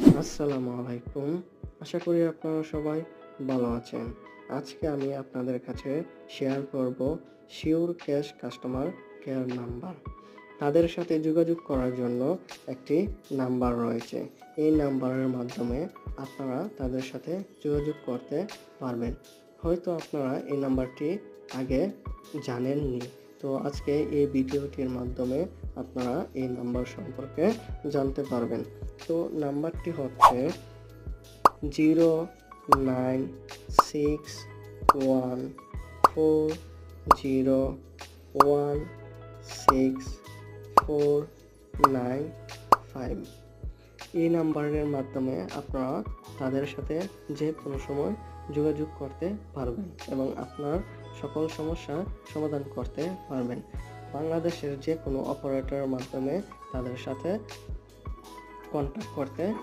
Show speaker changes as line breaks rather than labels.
আসসালামু আলাইকুম। আশা করি আপনারা সবাই ভালো আছেন। আজকে আমি আপনাদের কাছে শেয়ার করব Sure Cash customer care number তাদের সাথে যোগাযোগ করার জন্য একটি নাম্বার রয়েছে। এই নাম্বারের মাধ্যমে আপনারা তাদের সাথে যোগাযোগ করতে পারবেন। হয়তো আপনারা এই নাম্বারটি আগে জানেননি। তো আজকে এই ভিডিওটির মাধ্যমে আপনারা এই নাম্বার সম্পর্কে জানতে পারবেন। তো নাম্বারটি হচ্ছে zero nine six one four zero one six four nine five. এই নাম্বারের মাধ্যমে আপনারা তাদের সাথে যে কোনো সময় যোগাযোগ করতে পারবেন এবং আপনার সকল সমস্যা সমাধান করতে পারবেন। বাংলাদেশের যে কোনো অপারেটরের মাধ্যমে তাদের সাথে কন্ট্যাক্ট করতে